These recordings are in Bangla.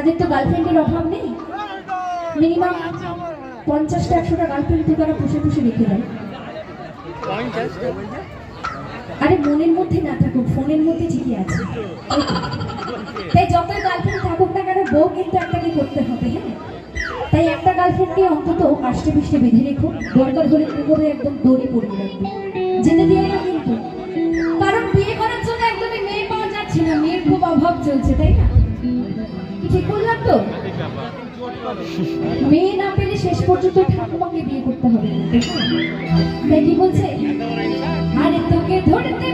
তাদের তো গার্লফ্রেন্ডের অভাব নেই। মিনিমাম পঞ্চাশটা, একশোটা গার্লফ্রেন্ড তো তারা পুষে পুষে রেখে দেয় আরে মনের মধ্যে না থাকুক, ফোনের মধ্যে ঠিকই আছে। তাই যতই গার্লফ্রেন্ড থাকুক না কেন, বউ কিন্তু একটাকে করতে হবে হ্যাঁ? তাই একটা গার্লফ্রেন্ডকে অন্তত আষ্টে পিষ্টে বেঁধে রেখো, দরকার হলে করে একদম দড়ি পড়িয়ে রাখবে। জেনে দিয়ে না কিন্তু। কারণ বিয়ে করার জন্য একদমই মেয়ে পাওয়া যাচ্ছে না, মেয়ের খুব অভাব চলছে, তাই না? ঠিক বললাম তো? মেয়ে না পেলে শেষ পর্যন্ত ঠাকুমাকে বিয়ে করতে হবে। কি বলছে, আরে তোকে ধরতে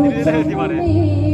안 들으세 요, 디말 에.